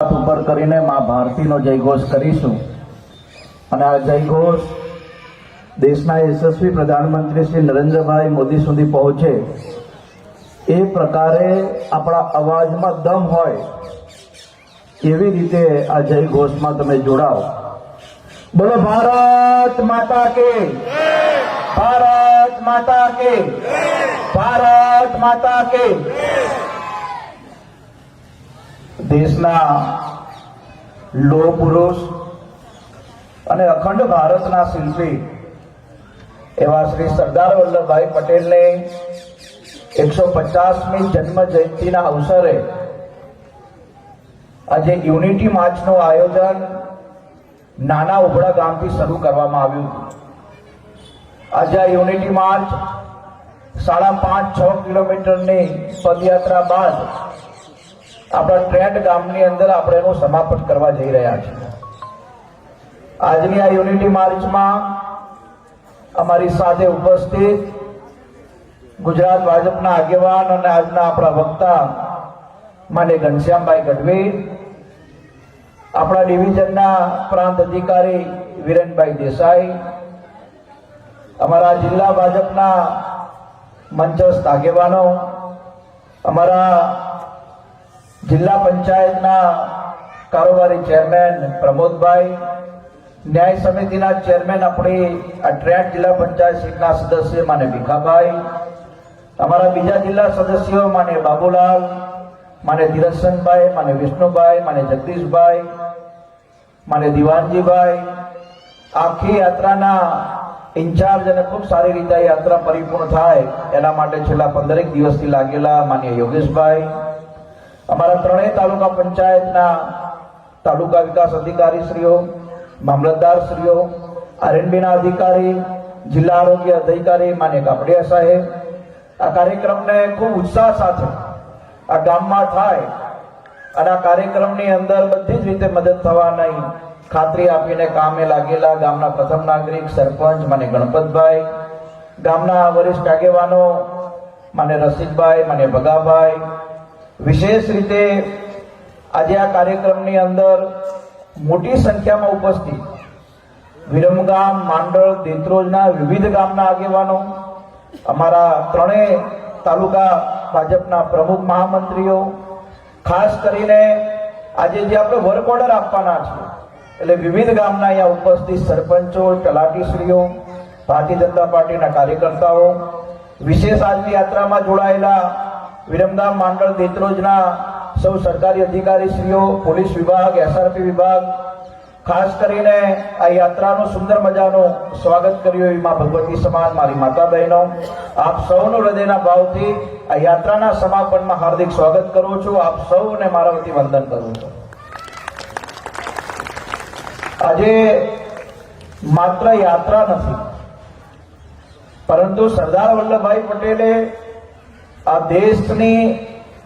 ઉપર કરીને મા ભારતીનો જયઘોષ કરીશું. અને આ જયઘોષ દેશના યશસ્વી પ્રધાનમંત્રી શ્રી નરેન્દ્રભાઈ મોદી સુધી પહોંચે. એ પ્રકારે આપણા અવાજમાં દમ હોય એવી રીતે આ જયઘોષમાં તમે જોડાઓ. બોલો, ભારત માતા કે ભારત માતા કે ભારત માતા કે દેશના લોહ પુરુષ અને અખંડ ભારતના શિલ્પી એવા શ્રી સરદાર વલ્લભભાઈ પટેલને એકસો પચાસમી જન્મ જયંતિના અવસરે આજે યુનિટી માર્ચનું આયોજન નાના ઉભડા ગામથી શરૂ કરવામાં આવ્યું. આજે આ યુનિટી માર્ચ સાડા પાંચ છ કિલોમીટરની પદયાત્રા બાદ આપણા ટ્રેન્ડ ગામની અંદર આપણે એનું સમાપન કરવા જઈ રહ્યા છીએ. આજની આ યુનિટી માર્ચમાં અમારી સાથે ઉપસ્થિત ગુજરાત ભાજપના આગેવાન અને આજના આપણા વક્તા માને ઘનશ્યામભાઈ ગઢવી, આપણા ડિવિઝનના પ્રાંત અધિકારી વિરેનભાઈ દેસાઈ, અમારા જિલ્લા ભાજપના મંચસ્થ આગેવાનો, અમારા જિલ્લા પંચાયતના કારોબારી ચેરમેન પ્રમોદભાઈ, ન્યાય સમિતિના ચેરમેન આપણી આ ટ્રેન્ટ જિલ્લા પંચાયત સીટના સદસ્ય માને ભીખાભાઈ, અમારા બીજા જિલ્લા સદસ્યો માને બાબુલાલ માને ધીરજસનભાઈ માને વિષ્ણુભાઈ માને જગદીશભાઈ માને દિવાનજીભાઈ. આખી યાત્રાના ઇન્ચાર્જ અને ખૂબ સારી રીતે યાત્રા પરિપૂર્ણ થાય એના માટે છેલ્લા પંદરેક દિવસથી લાગેલા માન્ય યોગેશભાઈ અમારા ત્રણેય તાલુકા પંચાયતના તાલુકા વિકાસ અધિકારીશ્રીઓ, મામલતદારશ્રીઓ, આરએનબીના અધિકારી, જિલ્લા આરોગ્ય અધિકારી, માન્ય કાપડિયા સાહેબ, આ કાર્યક્રમને ખૂબ ઉત્સાહ સાથે આ ગામમાં થાય અને આ કાર્યક્રમની અંદર બધી જ રીતે મદદ થવાની ખાતરી આપીને કામે લાગેલા ગામના પ્રથમ નાગરિક સરપંચ મને ગણપતભાઈ, ગામના વરિષ્ઠ આગેવાનો મને રસિકભાઈ મને ભગાભાઈ વિશેષ રીતે આજે આ કાર્યક્રમની અંદર મોટી સંખ્યામાં ઉપસ્થિત વિરમગામ માંડળ, દેત્રોજના, વિવિધ ગામના આગેવાનો, અમારા ત્રણેય તાલુકા ભાજપના પ્રમુખ મહામંત્રીઓ, ખાસ કરીને આજે જે આપણે વર્ક ઓર્ડર આપવાના છે, એટલે વિવિધ ગામના અહીંયા ઉપસ્થિત સરપંચો, તલાટીશ્રીઓ, ભારતીય જનતા પાર્ટીના કાર્યકર્તાઓ, વિશેષ આજની યાત્રામાં જોડાયેલા વિરમગામ માંડળ દેત્રોજના સૌ સરકારી અધિકારીશ્રીઓ, પોલીસ વિભાગ એસઆરપી વિભાગ, ખાસ કરીને આ યાત્રાનું સુંદર મજાનું સ્વાગત કર્યું એવી માં ભગવતી સમાન મારી માતા બહેનો આપ સૌનો હૃદયના ભાવથી આ યાત્રાના સમાપનમાં હાર્દિક સ્વાગત કરું છું. આપ સૌને મારા વતી વંદન કરું છું. આજે માત્ર યાત્રા નથી, પરંતુ સરદાર વલ્લભભાઈ પટેલે આ દેશની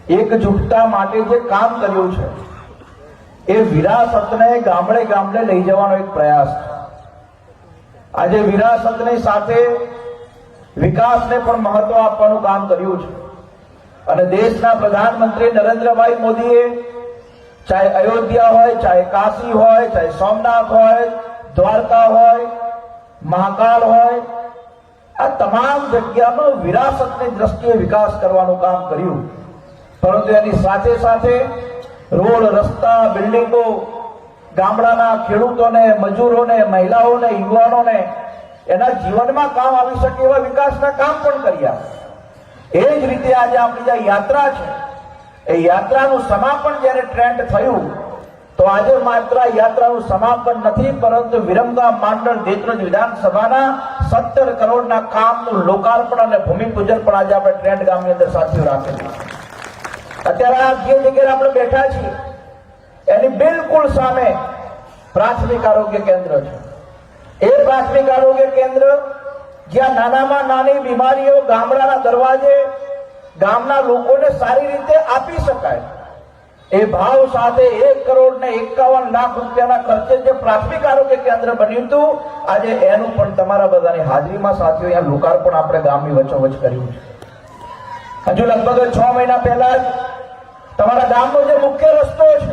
એકજૂટતા માટે જે કામ કર્યું છે, એ વિરાસતને ગામડે ગામડે લઈ જવાનો એક પ્રયાસ છે. આજે વિરાસતની સાથે વિકાસને પણ મહત્વ આપવાનું કામ કર્યું છે. અને દેશના પ્રધાનમંત્રી નરેન્દ્રભાઈ મોદીએ, ચાહે અયોધ્યા હોય, ચાહે કાશી હોય, ચાહે સોમનાથ હોય, દ્વારકા હોય મહાકાળ હોય આ તમામ જગ્યાનો વિરાસતની દ્રષ્ટિએ વિકાસ કરવાનું કામ કર્યું. પરંતુ એની સાથે સાથે રોડ, રસ્તા, બિલ્ડિંગો, ગામડાના ખેડૂતોને, મજૂરોને, મહિલાઓને, યુવાનોને એના જીવનમાં કામ આવી શકે એવા વિકાસના કામ પણ કર્યા. એ જ રીતે આજે આપણી જે યાત્રા છે, એ યાત્રાનું સમાપન જ્યારે ટ્રેન્ડ થયું, તો આજે માત્ર યાત્રાનું સમાપન નથી, પરંતુ વિરમગામ માંડળ દેત્રજ વિધાનસભાના સત્તર કરોડના કામનું લોકાર્પણ અને ભૂમિપૂજન પણ આજે આપણે ટ્રેન્ડ ગામની અંદર સાથીઓ રાખેલું અત્યારે આ જે જગ્યાએ આપણે બેઠા છીએ. એની બિલકુલ સામે પ્રાથમિક આરોગ્ય કેન્દ્ર છે. એ પ્રાથમિક આરોગ્ય કેન્દ્ર જ્યાં નાનામાં નાની બીમારીઓ ગામડાના દરવાજે ગામના લોકોને સારી રીતે આપી શકાય. એ ભાવ સાથે એક કરોડ ને એકાવન લાખ રૂપિયાના ખર્ચે જે પ્રાથમિક આરોગ્ય કેન્દ્ર બન્યું હતું, આજે એનું પણ તમારા બધાની હાજરીમાં સાથીઓ, અહીંયા લોકાર્પણ આપણે ગામની વચ્ચોવચ કર્યું છે. હજુ લગભગ છ મહિના પહેલા જ તમારા ગામનો જે મુખ્ય રસ્તો છે,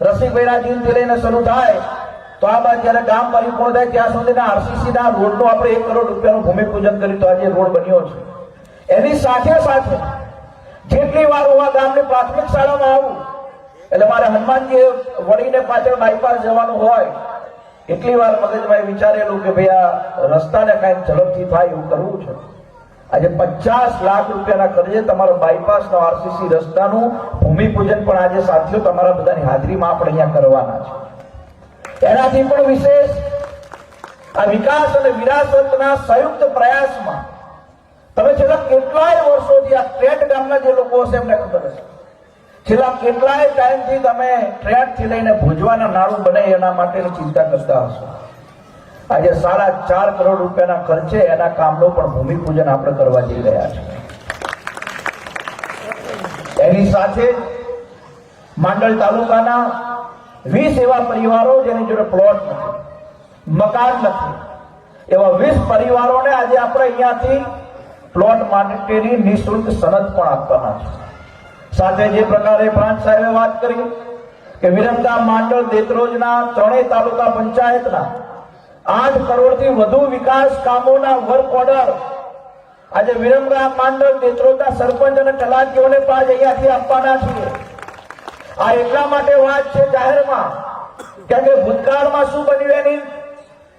રસિકભાઈના દિનથી લઈને શરૂ થાય, તો આ બાદ જ્યારે ગામ પરિપૂર્ણ થાય, ત્યાં સુધીના આરસીસી ના રોડનું આપણે એક કરોડ રૂપિયાનું ભૂમિપૂજન કર્યું, તો આજે રોડ બન્યો છે. એની સાથે સાથે જેટલી વાર હું આ ગામની પ્રાથમિક શાળામાં આવું? એટલે મારે હનુમાનજી વળીને પાછળ બાયપાસ જવાનું હોય, એટલી વાર મગજમાં વિચારેલું કે ભાઈ આ રસ્તાને કાંઈક ઝડપથી થાય એવું કરવું છે. આજે પચાસ લાખ રૂપિયાના ખર્ચે તમારો બાયપાસનો આરસીસી રસ્તાનું ભૂમિપૂજન પણ આજે સાથીઓ તમારા બધાની હાજરીમાં આપણે અહીંયા કરવાના છે. એનાથી પણ વિશેષ આ વિકાસ અને વિરાસતના સંયુક્ત પ્રયાસમાં તમે છેલ્લા કેટલાય વર્ષોથી આ ટ્રેડ ગામના જે લોકો હશે એમને ખબર હશે. છેલ્લા કેટલાય ટાઈમથી તમે ટ્રેડથી લઈને ભુજવાના નાણું બને એના માટેની ચિંતા કરતા હશો. આજે સાડા ચાર કરોડ રૂપિયાના ખર્ચે એના કામનું પણ ભૂમિપૂજન આપણે કરવા જઈ રહ્યા છે એની સાથે માંડલ તાલુકાના વીસ એવા પરિવારો જેની જોડે પ્લોટ નથી, મકાન નથી. એવા વીસ પરિવારોને આજે આપણે અહીંયાથી પ્લોટ માટેની નિઃશુલ્ક સનદ પણ આપવાના છે. સાથે જે પ્રકારે પ્રાંત સાહેબે વાત કરી કે વિરમગામ માંડળ દેતરોજના ત્રણેય તાલુકા પંચાયતના આઠ કરોડથી વધુ વિકાસ કામોના વર્ક ઓર્ડર આજે વિરમગામ માંડળ દેત્રોજના સરપંચ અને તલાટીઓને પણ આજે અહીંયાથી આપવાના છીએ. આ એટલા માટે વાત છે જાહેરમાં કારણ કે ભૂતકાળમાં શું બન્યું એની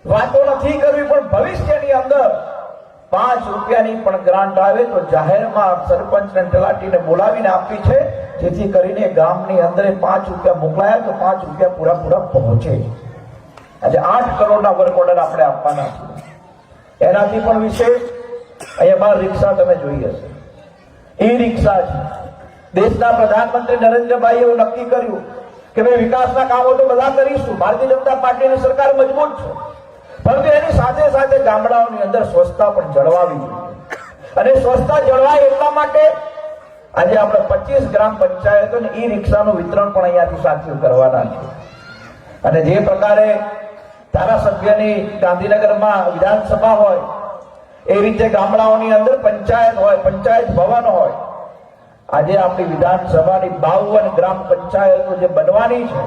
વાતો નથી કરવી, પણ ભવિષ્યની અંદર પાંચ રૂપિયાની પણ ગ્રાન્ટ આવે તો જાહેરમાં સરપંચ ને તલાટીને બોલાવીને આપી છે. જેથી કરીને ગામની અંદર પાંચ રૂપિયા મોકલાયા તો પાંચ રૂપિયા પૂરા પૂરા પહોંચે. આજે આઠ કરોડના વર્ક ઓર્ડર આપણે આપવાના છે એનાથી પણ વિશેષ અહીંયા બાર રિક્ષા તમે જોઈ હશે. ઈ રિક્ષા છે. દેશના પ્રધાનમંત્રી નરેન્દ્રભાઈ એવું નક્કી કર્યું કે ભાઈ વિકાસના કામો તો બધા કરીશું. ભારતીય જનતા પાર્ટીની સરકાર મજબૂત છે. પરંતુ એની સાથે સાથે ગામડાઓની અંદર સ્વચ્છતા પણ જળવાવી જોઈએ. અને સ્વચ્છતા જળવાય એટલા માટે આજે આપણે પચીસ ગ્રામ પંચાયતોને ઈ રિક્ષાનું વિતરણ પણ અહીંયાથી સાથીઓ કરવાના છે. અને જે પ્રકારે ધારાસભ્યની ગાંધીનગરમાં વિધાનસભા હોય, એ રીતે ગામડાઓની અંદર પંચાયત હોય, પંચાયત ભવન હોય, આજે આપણી વિધાનસભાની બાવન ગ્રામ પંચાયતો જે બનવાની છે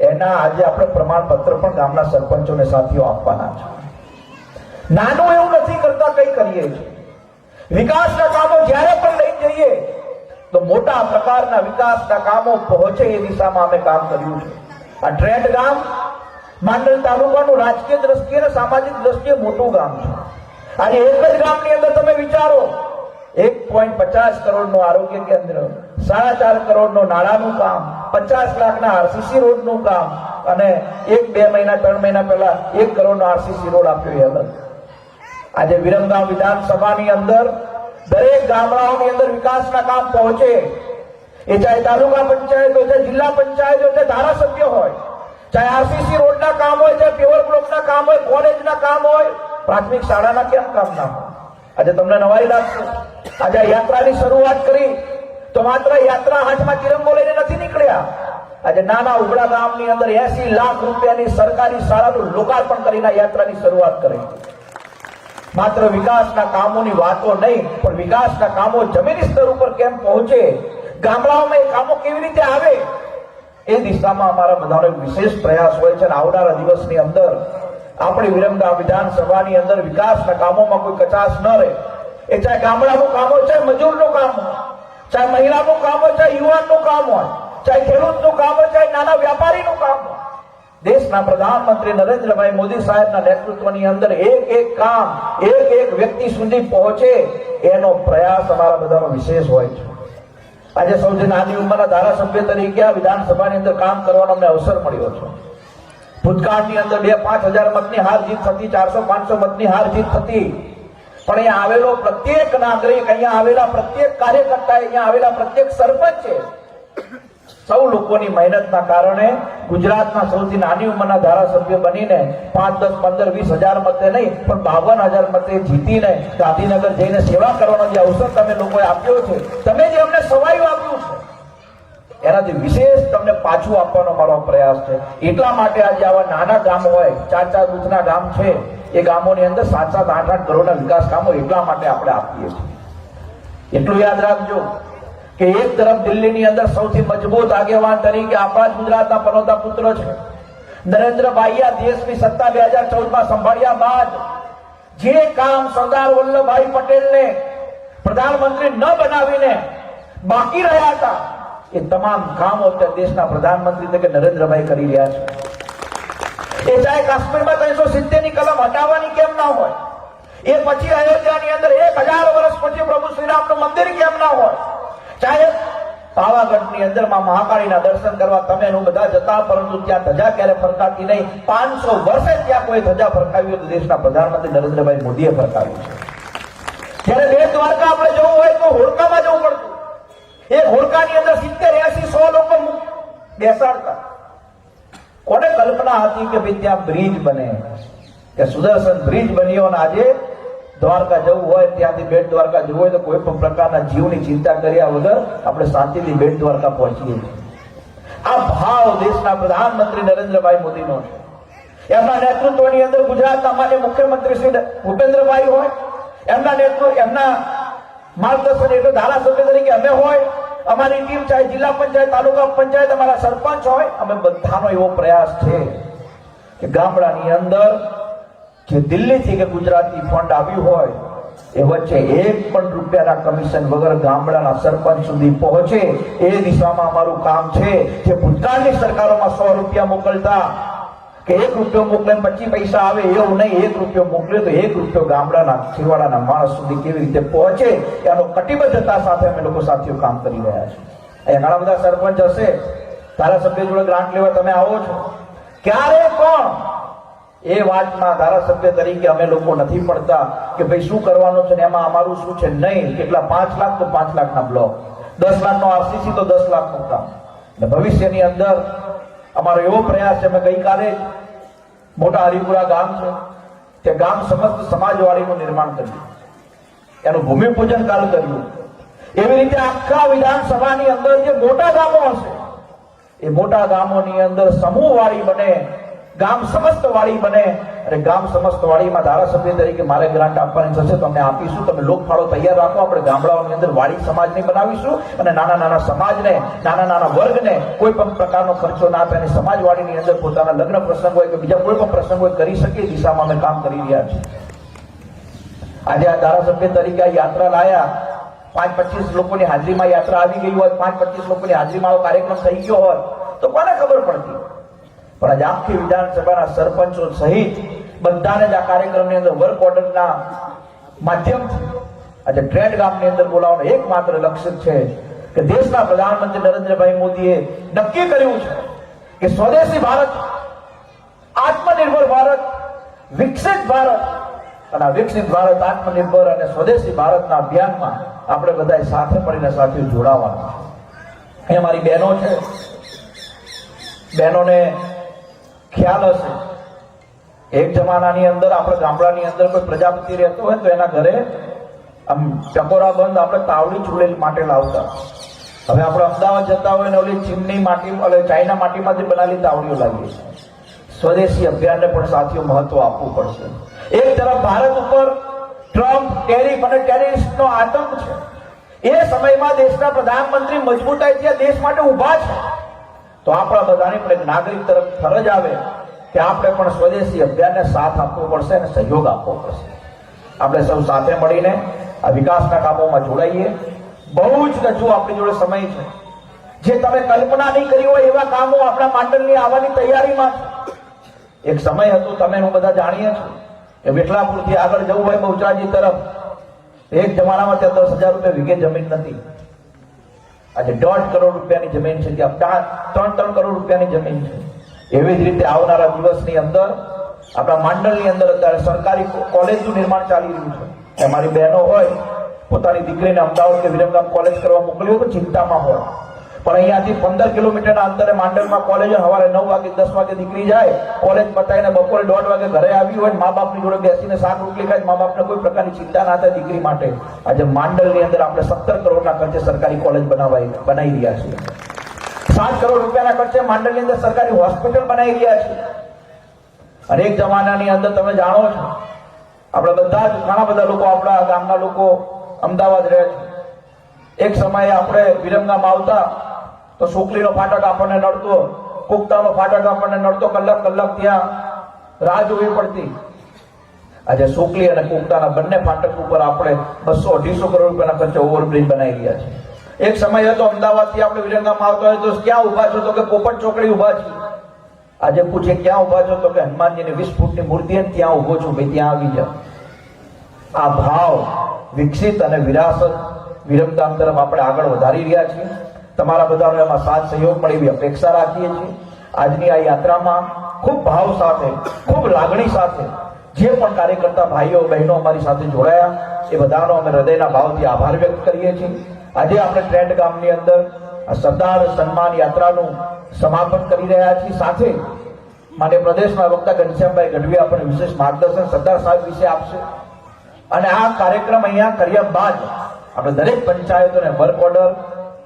એના આજે આપણે પ્રમાણપત્ર પણ ગામના સરપંચોને સાથીઓ આપવાના છે. નાનું એવું નથી કરતા કઈ કરીએ છીએ. વિકાસના કામો જ્યારે પણ લઈ જઈએ, તો મોટા પ્રકારના વિકાસના કામો પહોંચે એ દિશામાં અમે કામ કર્યું છે. આ ટ્રેડ ગામ માંડલ તાલુકાનું રાજકીય દ્રષ્ટિએ અને સામાજિક દ્રષ્ટિએ મોટું ગામ છે. આજે એક જ ગામની અંદર તમે વિચારો એક પોઈન્ટ પચાસ કરોડનું આરોગ્ય કેન્દ્ર, સાડા ચાર કરોડનું નાણાંનું કામ, પચાસ લાખના આરસીસી રોડનું કામ અને એક બે મહિના, ત્રણ મહિના પહેલા એક કરોડ નો આરસીસી રોડ આપ્યો એ અલગ. આજે વિરમગામ વિધાનસભાની અંદર દરેક ગામડાઓની અંદર વિકાસના કામ પહોંચે. એ ચાહે તાલુકા પંચાયત હોય ચાહે જિલ્લા પંચાયત હોય ચાહે ધારાસભ્ય હોય, ચાહે આરસીસી રોડના કામ હોય, ચાહે પેવર બ્લોકના કામ હોય કોલેજના કામ હોય, પ્રાથમિક શાળાના કેમ કામ ના હોય? આજે તમને નવાઈ લાગશે. આજે યાત્રાની શરૂઆત કરી તો માત્ર યાત્રા હાથમાં તિરંગો લઈને નથી નીકળ્યા. આજે નાના ઉગડા ગામની અંદર એસી લાખ રૂપિયાની સરકારી શાળાનું લોકાર્પણ કરીને યાત્રાની શરૂઆત કરી માત્ર વિકાસના કામોની વાતો નહીં, પણ વિકાસના કામો જમીની સ્તર ઉપર કેમ પહોંચે? ગામડાઓમાં એ કામો કેવી રીતે આવે? એ દિશામાં અમારા બધાનો વિશેષ પ્રયાસ હોય છે અને આવનારા દિવસની અંદર આપણી વિરમગામ વિધાનસભાની અંદર વિકાસના કામોમાં કોઈ કચાશ ન રહે. એ ચાહે ગામડાનું કામ હોય, ચાહે મજૂરનું કામ હોય, ચાહે મહિલાનું કામ હોય, ચાહે યુવાનનું કામ હોય, ચાહે ખેડૂતનું કામ હોય, ચાહે નાના વ્યાપારીનું કામ હોય. દેશના પ્રધાનમંત્રી નરેન્દ્રભાઈ મોદી સાહેબના નેતૃત્વની અંદર એક એક કામ, એક એક વ્યક્તિ સુધી પહોંચે, એનો પ્રયાસ અમારા બધાનો વિશેષ હોય છે. આજે સૌથી નાની ઉંમરના ધારાસભ્ય તરીકે આ વિધાનસભાની અંદર કામ કરવાનો અમને અવસર મળ્યો છે. ભૂતકાળની અંદર બે પાંચ હજાર મતની હાર જીત થતી, ચારસો પાંચસો મતની હાર જીત થતી પણ અહીંયા આવેલો પ્રત્યેક નાગરિક અહીંયા આવેલા પ્રત્યેક કાર્યકર્તા અહીંયા આવેલા પ્રત્યેક સરપંચ છે. સૌ લોકોની મહેનતના કારણે ગુજરાતના સૌથી નાની ઉંમરના ધારાસભ્ય બનીને પાંચ, દસ, પંદર, વીસ હજાર મતે નહીં, પણ બાવન હજાર મતે જીતીને ગાંધીનગર જઈને સેવા કરવાનો જે અવસર તમે લોકોએ આપ્યો છે, તમે જે અમને સવાયું આપ્યું છે એનાથી વિશેષ તમને પાછું આપવાનો મારો પ્રયાસ છે. એટલા માટે આજે આવા નાના ગામ હોય ચાર ચાર દૂધના ગામ છે, એ ગામોની અંદર સાત સાત આઠ આઠ કરોડના વિકાસ કામો એટલા માટે આપણે આપીએ છીએ. એટલું યાદ રાખજો કે એક તરફ દિલ્હીની અંદર સૌથી મજબૂત આગેવાન તરીકે આપણા ગુજરાતના પનોતા પુત્ર છે. નરેન્દ્રભાઈએ દેશની સત્તા બે હજાર ચૌદમાં સંભાળ્યા બાદ જે કામ સરદાર વલ્લભભાઈ પટેલને પ્રધાનમંત્રી ન બનાવીને બાકી રહ્યા હતા એ તમામ કામો અત્યારે દેશના પ્રધાનમંત્રી તરીકે નરેન્દ્રભાઈ કરી રહ્યા છે. એ ચાહે કાશ્મીરમાં ત્રણસો સિત્તેરની કલમ હટાવવાની કેમ ના હોય? એ પછી અયોધ્યાની અંદર એક હજાર વર્ષ પછી પ્રભુ શ્રીરામનું મંદિર કેમ ના હોય? ચાહે પાવાગઢની અંદર મહાકાળીના દર્શન કરવા તમે હું બધા જતા, પરંતુ ત્યાં ધજા ક્યારે ફરકાતી નહીં? પાંચસો વર્ષે ત્યાં કોઈ ધજા ફરકાવી હોય તો દેશના પ્રધાનમંત્રી નરેન્દ્રભાઈ મોદીએ ફરકાવી છે. જ્યારે બે દ્વારકા આપણે જવું હોય તો હોડકામાં જવું પડતું. એ હોડકાની અંદર સિત્તેર એસી સો લોકો બેસાડતા. કોને કલ્પના હતી કે ભાઈ ત્યાં બ્રિજ બને? કે સુદર્શન બ્રિજ બન્યો અને આજે દ્વારકા જવું હોય, ત્યાંથી બેટ દ્વારકા જવું હોય તો કોઈ પણ પ્રકારના જીવની ચિંતા કર્યા વગર આપણે શાંતિથી બેટ દ્વારકા પહોંચીએ આ ભાવ દેશના પ્રધાનમંત્રી નરેન્દ્રભાઈ મોદીનો છે. એમના નેતૃત્વની અંદર ગુજરાતના માન્ય મુખ્યમંત્રી શ્રી ભૂપેન્દ્રભાઈ હોય, એમના નેતૃત્વ એમના માર્ગદર્શન એટલે ધારાસભ્ય તરીકે અમે હોય, અમારી ટીમ ચાહે જિલ્લા પંચાયત તાલુકા પંચાયત, અમારા સરપંચ હોય, અમે બધાનો એવો પ્રયાસ છે કે ગામડાની અંદર જે દિલ્હીથી કે ગુજરાતથી ફંડ આવ્યું હોય, એ વચ્ચે એક પણ રૂપિયાના કમિશન વગર ગામડાના સરપંચ સુધી પહોંચે, એ દિશામાં અમારું કામ છે. જે ભૂતકાળની સરકારોમાં સો રૂપિયા મોકલતા કે એક રૂપિયો મોકલે પચીસ પૈસા આવે, એવું નહીં. એક રૂપિયો મોકલે તો એક રૂપિયો ગામડાના ખીરવાડાના માણસ સુધી કેવી રીતે પહોંચે, એનો કટિબદ્ધતા સાથે અમે લોકો સાથીઓ કામ કરી રહ્યા છે અહીંયા ઘણા બધા સરપંચ હશે, ધારાસભ્ય જોડે ગ્રાન્ટ લેવા તમે આવો છો. ક્યારે કોણ એ વાતમાં ધારાસભ્ય તરીકે અમે લોકો નથી પડતા કે ભાઈ શું કરવાનું છે ને એમાં અમારું શું છે? નહીં. કેટલા? પાંચ લાખ તો પાંચ લાખના બ્લોક. દસ લાખનો આરસીસી તો દસ લાખનું કામ ભવિષ્યની અંદર અમારો એવો પ્રયાસ છે, અમે ગઈકાલે મોટા હરિપુરા ગામ છે તે ગામ સમસ્ત સમાજવાડીનું નિર્માણ કર્યું. એનું ભૂમિપૂજન કાલ કર્યું. એવી રીતે આખા વિધાનસભાની અંદર જે મોટા ગામો હશે, એ મોટા ગામોની અંદર સમૂહવાળી બને ગામ સમસ્ત વાળી બને અને ગામ સમસ્ત વાળીમાં ધારાસભ્ય તરીકે મારે ગ્રાન્ટ આપવાની થશે તો અમે આપીશું. તમે લોકફાળો તૈયાર રાખો. આપણે ગામડાઓની અંદર વાડી સમાજને બનાવીશું અને નાના નાના સમાજને, નાના નાના વર્ગને કોઈ પણ પ્રકારનો ખર્ચો ના આપે અને સમાજવાડીની અંદર પોતાના લગ્ન પ્રસંગ હોય કે બીજા કોઈ પણ પ્રસંગ હોય કરી શકે દિશામાં અમે કામ કરી રહ્યા છીએ. આજે આ ધારાસભ્ય તરીકે આ યાત્રા લાયા. પાંચ પચીસ લોકોની હાજરીમાં યાત્રા આવી ગઈ હોય, પાંચ પચીસ લોકોની હાજરીમાં કાર્યક્રમ થઈ ગયો હોય તો કોને ખબર પડતી? પણ આજે આખી વિધાનસભાના સરપંચો સહિત બધાને જ આ કાર્યક્રમની અંદર વર્ક ઓર્ડરના માધ્યમથી આજે ટ્રેડ ગામની અંદર બોલાવવાનો એકમાત્ર લક્ષ્ય છે કે દેશના પ્રધાનમંત્રી નરેન્દ્રભાઈ મોદીએ નક્કી કર્યું છે કે સ્વદેશી ભારત, આત્મનિર્ભર ભારત, વિકસિત ભારત અને આ વિકસિત ભારત, આત્મનિર્ભર અને સ્વદેશી ભારતના અભિયાનમાં આપણે બધા સાથે મળીને સાથે જોડાવાનું છે. એ મારી બહેનો છે. બહેનોને ખ્યાલ હશે. એક જમાનાની અંદર આપણે ગામડાની અંદર કોઈ પ્રજાપતિ રહેતો હોય તો એના ઘરે આમ ચકોરા બંધ આપણે તાવડી ચૂડેલ માટે લાવતા. હવે આપણે અમદાવાદ જતા હોય ને ઓલી ચીમની માટી એટલે ચાઇના માટીમાંથી બનાવેલી તાવડીઓ લાવીએ સ્વદેશી અભિયાનને પણ સાથીઓ મહત્વ આપવું પડશે. એક તરફ ભારત ઉપર ટ્રમ્પ, ટેરિફ અને ટેરિસ્ટનો આતંક છે. એ સમયમાં દેશના પ્રધાનમંત્રી મજબૂતાઈથી દેશ માટે ઊભા છે. તો આપણા બધાની પણ એક નાગરિક તરફ ફરજ આવે કે આપણે પણ સ્વદેશી અભિયાનને સાથ આપવો પડશે અને સહયોગ આપવો પડશે. આપણે સૌ સાથે મળીને આ વિકાસના કામોમાં જોડાઈએ. બહુ જ હજુ આપણી જોડે સમય છે. જે તમે કલ્પના નહીં કરી હોય એવા કામો આપણા મંડળની આવવાની તૈયારીમાં છે. એક સમય હતો, તમે હું બધા જાણીએ છો, કે વિઠલાપુરથી આગળ જવું હોય બહુચરાજી તરફ. એક જમાનામાં ત્યાં દસ હજાર રૂપિયા વીઘે જમીન નથી. આજે દોઢ કરોડ રૂપિયાની જમીન છે, ત્યાં ત્રણ ત્રણ કરોડ રૂપિયાની જમીન છે. એવી જ રીતે આવનારા દિવસની અંદર, આપણા મંડળની અંદર અત્યારે સરકારી કોલેજનું નિર્માણ ચાલી રહ્યું છે. અમારી મારી બહેનો હોય, પોતાની દીકરીને અમદાવાદ કે વિરમગામ કોલેજ કરવા મોકલ્યું તો ચિંતામાં હોય. પણ અહીંયાથી પંદર કિલોમીટરના અંતરે માંડલમાં કોલેજ સવારે નવ વાગે, દસ વાગે નીકળી જાય. કોલેજ પતાવીને બપોરે દોઢ વાગે ઘરે આવી હોય મા બાપની જોડે બેસીને શાક રોટલી ખાય મા બાપને કોઈ પ્રકારની ચિંતા ના થાય દીકરી માટે. આજે માંડલની અંદર આપણે સત્તર કરોડના ખર્ચે સરકારી કોલેજ બનાવાઈ બનાવી રહ્યા છીએ. સાત કરોડ રૂપિયાના ખર્ચે માંડલની અંદર સરકારી હોસ્પિટલ બનાવી રહ્યા છીએ. અને એક જમાનાની અંદર તમે જાણો છો. આપણે બધા જ, ઘણા બધા લોકો આપણા ગામના લોકો અમદાવાદ રહે છે. એક સમયે આપણે વિરમગામ આવતા તો સુકલીનો ફાટક આપણને નડતો, કુકતાનો ફાટક આપણને નડતો, કલાક કલાક ત્યાં રાહ જોવી પડતી. આજે સુકલી અને કુકતાના બંને ફાટક ઉપર આપણે બસો અઢીસો કરોડ રૂપિયાના ખર્ચે ઓવરબ્રિજ બનાવી રહ્યા છે એક સમય હતો, અમદાવાદથી આપણે વિરંગામાં આવતા હોય તો ક્યાં ઊભા છો તો કે પોપટ ચોકડી ઊભા છીએ? આજે પૂછે ક્યાં ઊભા છો તો કે હનુમાનજીની વીસ ફૂટની મૂર્તિ છે ત્યાં ઊભો છું, ભાઈ ત્યાં આવી જાઓ. આ ભાવ વિકસિત અને વિરાસત વિરમગામ તરફ આપણે આગળ વધારી રહ્યા છીએ. તમારા બધાનો એમાં સાથ સહયોગ મળે એવી અપેક્ષા રાખીએ છીએ. આજની આ યાત્રામાં ખૂબ ભાવ સાથે, ખૂબ લાગણી સાથે જે પણ કાર્યકર્તા ભાઈઓ, બહેનો અમારી સાથે જોડાયા, એ બધાનો અમે હૃદયના ભાવથી આભાર વ્યક્ત કરીએ છીએ. આજે આપણે ટ્રેન્ડ ગામની અંદર સરદાર સન્માન યાત્રાનું સમાપન કરી રહ્યા છીએ. સાથે માટે પ્રદેશના વક્તા ઘનશ્યામભાઈ ગઢવી આપણને વિશેષ માર્ગદર્શન સરદાર સાહેબ વિશે આપશે. અને આ કાર્યક્રમ અહીંયા કર્યા બાદ આપણે દરેક પંચાયતોને વર્ક ઓર્ડર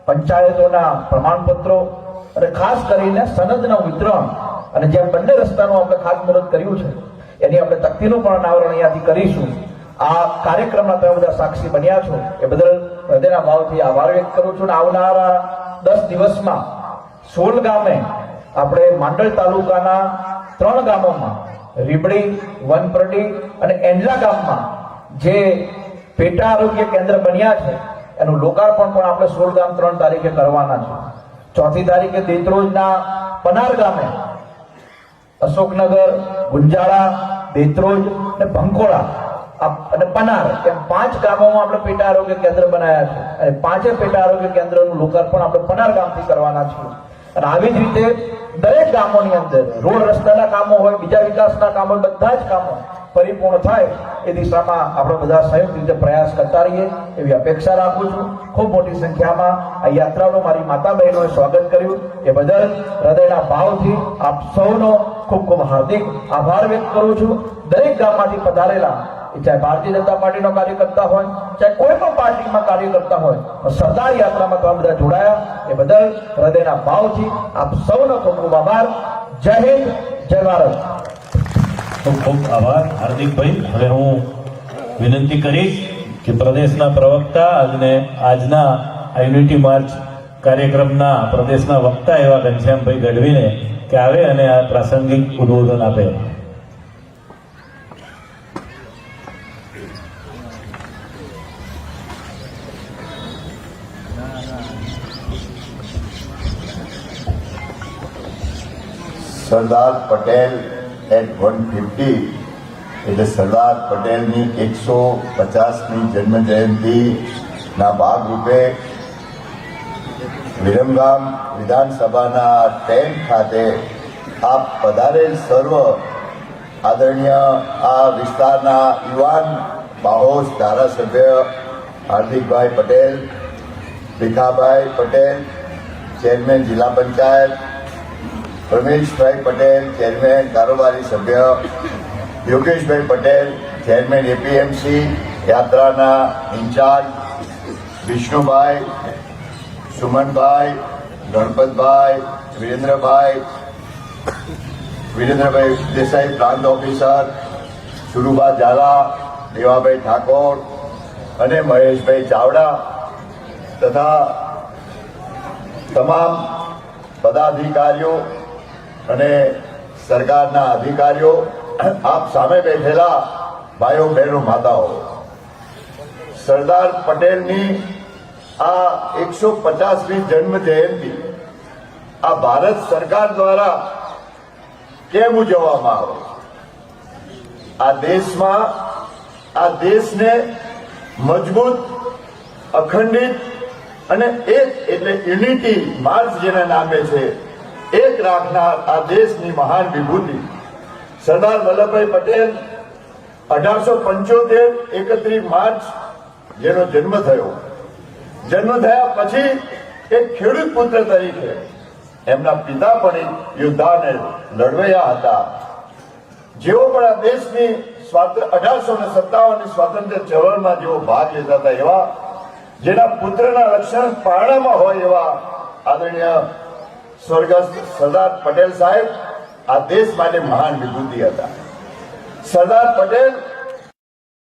પંચાયતોના પ્રમાણપત્રો અને ખાસ કરીને સનદના વિતરણ અને જે બંને રસ્તાનું આપણે ખાતમુહૂર્ત કર્યું છે, એની આપણે તકતીનું પણ અનાવરણ અહીંયાથી કરીશું. આ કાર્યક્રમમાં તમે બધા સાક્ષી બન્યા છો. એ બદલ હૃદયના ભાવથી આભાર વ્યક્ત કરું છું. અને આવનારા દસ દિવસમાં સોલ ગામે આપણે માંડળ તાલુકાના ત્રણ ગામોમાં, રીબડી વનપરડી અને એંડલા ગામમાં જે પેટા આરોગ્ય કેન્દ્ર બન્યા છે એનું લોકાર્પણ પણ આપણે સોળ ગામ ત્રણ તારીખે કરવાના છે. ચોથી તારીખે દેત્રોજના પનાર ગામે અશોકનગર, ગુંજાળા, દેત્રોજ અને ભંકોળા અને પનાર એમ પાંચ ગામોમાં આપણે પેટા આરોગ્ય કેન્દ્ર બનાવ્યા છે. અને પાંચે પેટા આરોગ્ય કેન્દ્રનું લોકાર્પણ આપણે પનાર ગામથી કરવાના છીએ. અને આવી જ રીતે દરેક ગામોની અંદર રોડ રસ્તાના કામો હોય, બીજા વિકાસના કામો બધા જ કામો પરિપૂર્ણ થાય એ દિશામાં આપણે બધા સંયુક્ત રીતે પ્રયાસ કરતા રહીએ એવી અપેક્ષા રાખું છું. ખૂબ મોટી સંખ્યામાં આ યાત્રાનું મારી માતા બહેનોએ સ્વાગત કર્યું એ બદલ હૃદયના ભાવથી આપ સૌનો ખૂબ ખૂબ હાર્દિક આભાર વ્યક્ત કરું છું. દરેક ગામમાંથી પધારેલા ચાહે ભારતીય જનતા પાર્ટીનો કાર્યકર્તા હોય, ચાહે કોઈ પણ પાર્ટીમાં કાર્ય કરતા હોય સરદાર યાત્રામાં તમે બધા જોડાયા. એ બદલ હૃદયના ભાવથી આપ સૌનો ખૂબ ખૂબ આભાર. જય હિન્દ, જય ભારત. ખૂબ ખૂબ આભાર. હાર્દિકભાઈ, હવે હું વિનંતી કરીશ કે પ્રદેશના પ્રવક્તા અને આજના આ યુનિટી માર્ચ કાર્યક્રમના પ્રદેશના વક્તા એવા ઘનશ્યામભાઈ ગઢવીને કે આવે અને આ પ્રાસંગિક ઉદબોધન આપે. Sardar Patel at one fifty એટલે સરદાર પટેલની એકસો પચાસની જન્મ જયંતિના ભાગરૂપે વિરમગામ વિધાનસભાના ટેન્ટ ખાતે આપ પધારેલ સર્વ આદરણીય આ વિસ્તારના યુવાન બાહોશ ધારાસભ્ય હાર્દિકભાઈ પટેલ, ભીખાભાઈ પટેલ, ચેરમેન જિલ્લા પંચાયત રમેશભાઈ પટેલ, ચેરમેન, કારોબારી સભ્ય, યોગેશભાઈ પટેલ, ચેરમેન એપીએમસી યાત્રાના ઇન્ચાર્જ, વિષ્ણુભાઈ, સુમનભાઈ, ગણપતભાઈ, વિરેન્દ્રભાઈ વિરેન્દ્રભાઈ દેસાઈ પ્રાંત ઓફિસર, સુરુભા ઝાલા, દેવાભાઈ ઠાકોર અને મહેશભાઈ ચાવડા તથા તમામ પદાધિકારીઓ અને સરકારના અધિકારીઓ આપ સામે બેઠેલા ભાઈઓ બહેનો માતાઓ, સરદાર પટેલની આ એકસો પચાસમી જન્મ જયંતિ આ ભારત સરકાર દ્વારા કેમ ઉજવવામાં આવે? આ દેશમાં, આ દેશને મજબૂત, અખંડિત અને એક એટલે યુનિટી માર્ચ જેના નામે છે એક રાખનાર આ દેશની મહાન વિભૂતિ, સરદાર વલ્લભભાઈ પટેલ, અઢારસો પંચોતેર એકત્રીસ માર્ચ જેનો જન્મ થયો. જન્મ થયા પછી એક ખેડૂત પુત્ર તરીકે એમના પિતા પણ યુદ્ધાને લડવાયા હતા. જેઓ પણ આ દેશની અઢારસો ને સત્તાવન સ્વાતંત્ર્ય ચળવળમાં જેઓ ભાગ લેતા હતા એવા, જેના પુત્રના રક્ષણ પારણામાં હોય એવા આદરણીય સ્વર્ગસ્થ સરદાર પટેલ સાહેબ આ દેશ માટે મહાન વિભૂતિ હતા. સરદાર પટેલ